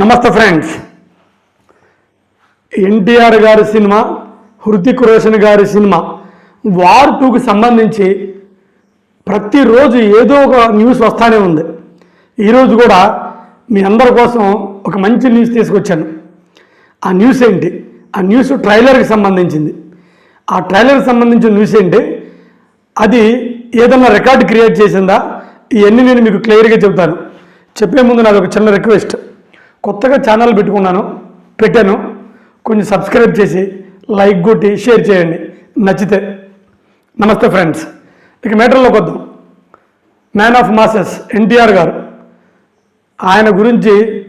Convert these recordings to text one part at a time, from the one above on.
నమస్తే ఫ్రెండ్స్. ఎన్టీఆర్ గారి సినిమా హృతిక్ రోషన్ గారి సినిమా వార్ టూకి సంబంధించి ప్రతిరోజు ఏదో ఒక న్యూస్ వస్తానే ఉంది. ఈరోజు కూడా మీ అందరి కోసం ఒక మంచి న్యూస్ తీసుకొచ్చాను. ఆ న్యూస్ ఏంటి? ఆ న్యూస్ ట్రైలర్కి సంబంధించింది. ఆ ట్రైలర్కి సంబంధించిన న్యూస్ ఏంటి? అది ఏదన్నా రికార్డ్ క్రియేట్ చేసిందా? ఇవన్నీ నేను మీకు క్లియర్గా చెబుతాను. చెప్పే ముందు నాది ఒక చిన్న రిక్వెస్ట్. కొత్తగా ఛానల్ పెట్టుకున్నాను పెట్టాను. కొంచెం సబ్స్క్రైబ్ చేసి లైక్ కొట్టి షేర్ చేయండి. నచ్చితే. నమస్తే ఫ్రెండ్స్. ఇక మేటర్లోకి వద్దాం. మ్యాన్ ఆఫ్ మాసెస్ ఎన్టీఆర్ గారు. ఆయన గురించి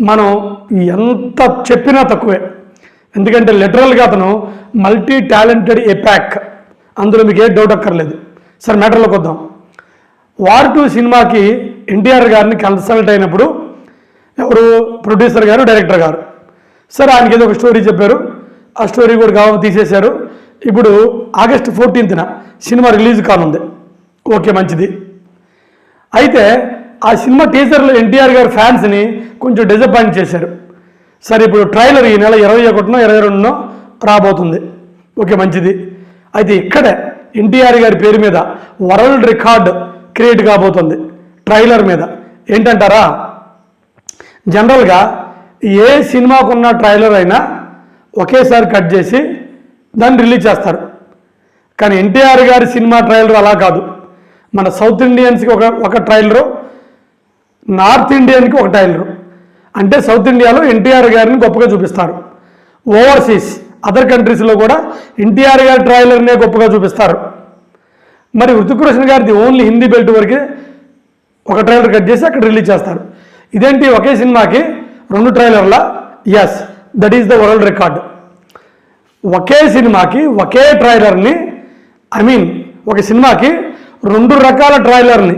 మనం ఎంత చెప్పినా తక్కువే. ఎందుకంటే లిటరల్గా అతను మల్టీ టాలెంటెడ్ ఎపాక్ అందులో మీకు ఏ డౌట్ అక్కర్లేదు. సరే మ్యాటర్లోకి వద్దాం. వార్ టూ సినిమాకి ఎన్టీఆర్ గారిని కన్సల్ట్ అయినప్పుడు ఎవరు? ప్రొడ్యూసర్ గారు డైరెక్టర్ గారు. సరే ఆయనకి ఏదో ఒక స్టోరీ చెప్పారు. ఆ స్టోరీ కూడా కావ తీసేశారు. ఇప్పుడు ఆగస్ట్ ఫోర్టీన్త్న సినిమా రిలీజ్ కానుంది. ఓకే మంచిది. అయితే ఆ సినిమా టీజర్లో ఎన్టీఆర్ గారు ఫ్యాన్స్ని కొంచెం డిజపాయింట్ చేశారు. సరే ఇప్పుడు ట్రైలర్ ఈ నెల ఇరవై ఒకటినో ఇరవై రెండునో రాబోతుంది. ఓకే మంచిది. అయితే ఇక్కడే ఎన్టీఆర్ గారి పేరు మీద వరల్డ్ రికార్డ్ క్రియేట్ కాబోతుంది. ట్రైలర్ మీద. ఏంటంటారా? జనరల్గా ఏ సినిమాకున్న ట్రైలర్ అయినా ఒకేసారి కట్ చేసి దాన్ని రిలీజ్ చేస్తారు. కానీ ఎన్టీఆర్ గారి సినిమా ట్రైలర్ అలా కాదు. మన సౌత్ ఇండియన్స్కి ఒక ఒక ట్రైలరు నార్త్ ఇండియన్కి ఒక ట్రైలరు. అంటే సౌత్ ఇండియాలో ఎన్టీఆర్ గారిని గొప్పగా చూపిస్తారు. ఓవర్సీస్ అదర్ కంట్రీస్లో కూడా ఎన్టీఆర్ గారి ట్రైలర్నే గొప్పగా చూపిస్తారు. మరి హృతిక్ రోషన్ గారిది ఓన్లీ హిందీ బెల్ట్ వరకే ఒక ట్రైలర్ కట్ చేసి అక్కడ రిలీజ్ చేస్తారు. ఇదేంటి ఒకే సినిమాకి రెండు ట్రైలర్ల? Yes that is the world record ఒకే సినిమాకి ఒకే ట్రైలర్ని ఐ మీన్ ఒక సినిమాకి రెండు రకాల ట్రైలర్ని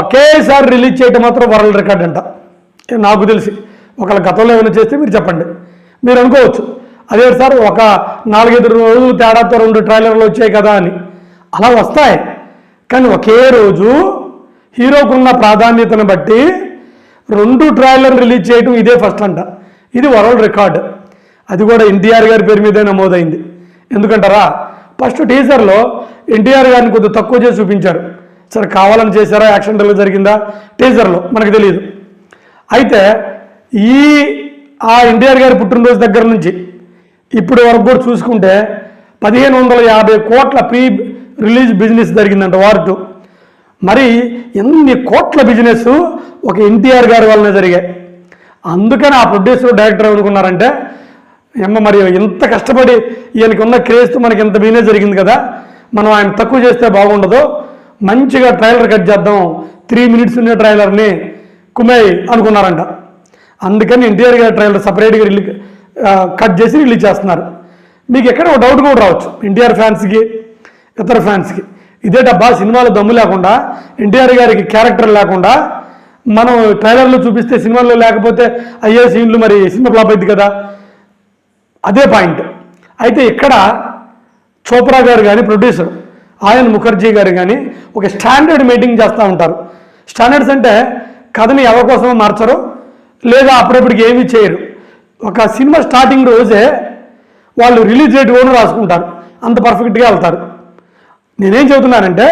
ఒకేసారి రిలీజ్ చేయటం మాత్రం వరల్డ్ రికార్డ్ అంట. నాకు తెలిసి. ఒకళ్ళ గతంలో ఏమైనా చేస్తే మీరు చెప్పండి. మీరు అనుకోవచ్చు. అదే సార్ ఒక నాలుగైదు రోజులు తేడాతో రెండు ట్రైలర్లు వచ్చాయి కదా అని. అలా వస్తాయి. కానీ ఒకే రోజు హీరోకున్న ప్రాధాన్యతను బట్టి రెండు ట్రైలర్ రిలీజ్ చేయడం ఇదే ఫస్ట్ అంట. ఇది వరల్డ్ రికార్డ్. అది కూడా ఎన్టీఆర్ గారి పేరు మీదే నమోదైంది. ఎందుకంటారా? ఫస్ట్ టీజర్లో ఎన్టీఆర్ గారిని కొద్దిగా తక్కువ చేసి చూపించారు. సరే కావాలని చేశారా? యాక్సిడెంటల్గా జరిగిందా? టీజర్లో మనకు తెలియదు అయితే ఈ ఆ ఎన్టీఆర్ గారి పుట్టినరోజు దగ్గర నుంచి ఇప్పుడు వరకు కూడా చూసుకుంటే పదిహేను వందల యాభై కోట్ల ప్రీ రిలీజ్ బిజినెస్ జరిగిందంట వార్ టూ. మరి ఎన్ని కోట్ల బిజినెస్ ఒక ఎన్టీఆర్ గారి వల్లనే జరిగాయి. అందుకని ఆ ప్రొడ్యూసర్ డైరెక్టర్ అనుకున్నారంటే ఎమ్మ మరి ఎంత కష్టపడి ఈయనకి ఉన్న క్రేజ్తో మనకి ఎంత బిజినెస్ జరిగింది కదా మనం ఆయన తక్కువ చేస్తే బాగుండదు మంచిగా ట్రైలర్ కట్ చేద్దాం త్రీ మినిట్స్ ఉండే ట్రైలర్ని కుమేయ్ అనుకున్నారంట. అందుకని ఎన్టీఆర్ గారి ట్రైలర్ సపరేట్గా రిలీ కట్ చేసి రిలీజ్ చేస్తున్నారు. మీకు ఎక్కడ ఒక డౌట్ కూడా రావచ్చు ఎన్టీఆర్ ఫ్యాన్స్కి ఇతర ఫ్యాన్స్కి ఇదే డబ్బా సినిమాలో దమ్ము లేకుండా ఎన్టీఆర్ గారికి క్యారెక్టర్ లేకుండా మనం ట్రైలర్లో చూపిస్తే సినిమాలో లేకపోతే అయ్యే సీన్లు మరి సినిమా ఫ్లాప్ అయింది కదా? అదే పాయింట్. అయితే ఇక్కడ చోప్రా గారు కానీ ప్రొడ్యూసర్ ఆయన్ ముఖర్జీ గారు కానీ ఒక స్టాండర్డ్ మీటింగ్ చేస్తూ ఉంటారు. స్టాండర్డ్స్ అంటే కథని ఎవరికోసమో మార్చరు లేదా అప్పుడప్పటికి ఏమీ చేయరు. ఒక సినిమా స్టార్టింగ్ రోజే వాళ్ళు రిలీజ్ డేట్ కూడా రాసుకుంటారు. అంత పర్ఫెక్ట్గా వెళ్తారు. నేనేం చెబుతున్నానంటే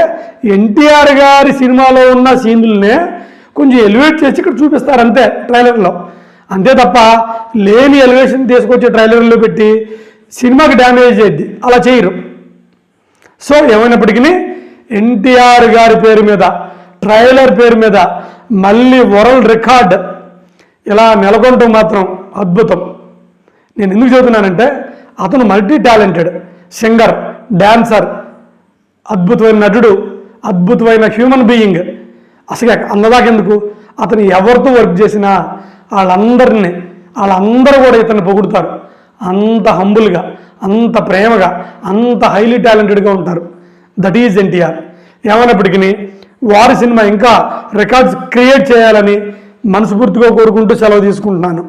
ఎన్టీఆర్ గారి సినిమాలో ఉన్న సీన్లనే కొంచెం ఎలివేట్ చేసి ఇక్కడ చూపిస్తారు అంతే ట్రైలర్లో. అంతే తప్ప లేని ఎలివేషన్ తీసుకొచ్చి ట్రైలర్లో పెట్టి సినిమాకి డ్యామేజ్ చేయద్ది అలా చేయరు. సో ఏమైనప్పటికీ ఎన్టీఆర్ గారి పేరు మీద ట్రైలర్ పేరు మీద మళ్ళీ వరల్డ్ రికార్డ్ ఇలా నెలకొనటం మాత్రం అద్భుతం. నేను ఎందుకు చెబుతున్నానంటే అతను మల్టీ టాలెంటెడ్ సింగర్ డ్యాన్సర్ అద్భుతమైన నటుడు అద్భుతమైన హ్యూమన్ బీయింగ్ అసలు అందదాకెందుకు అతను ఎవరితో వర్క్ చేసినా వాళ్ళందరినీ వాళ్ళందరూ కూడా ఇతన్ని పొగుడుతారు. అంత హంబుల్గా అంత ప్రేమగా అంత హైలీ టాలెంటెడ్గా ఉంటారు. దట్ ఈజ్ ఎన్టీఆర్ ఏమైనప్పటికీ వారి సినిమా ఇంకా రికార్డ్స్ క్రియేట్ చేయాలని మనస్ఫూర్తిగా కోరుకుంటూ సెలవు తీసుకుంటున్నాను.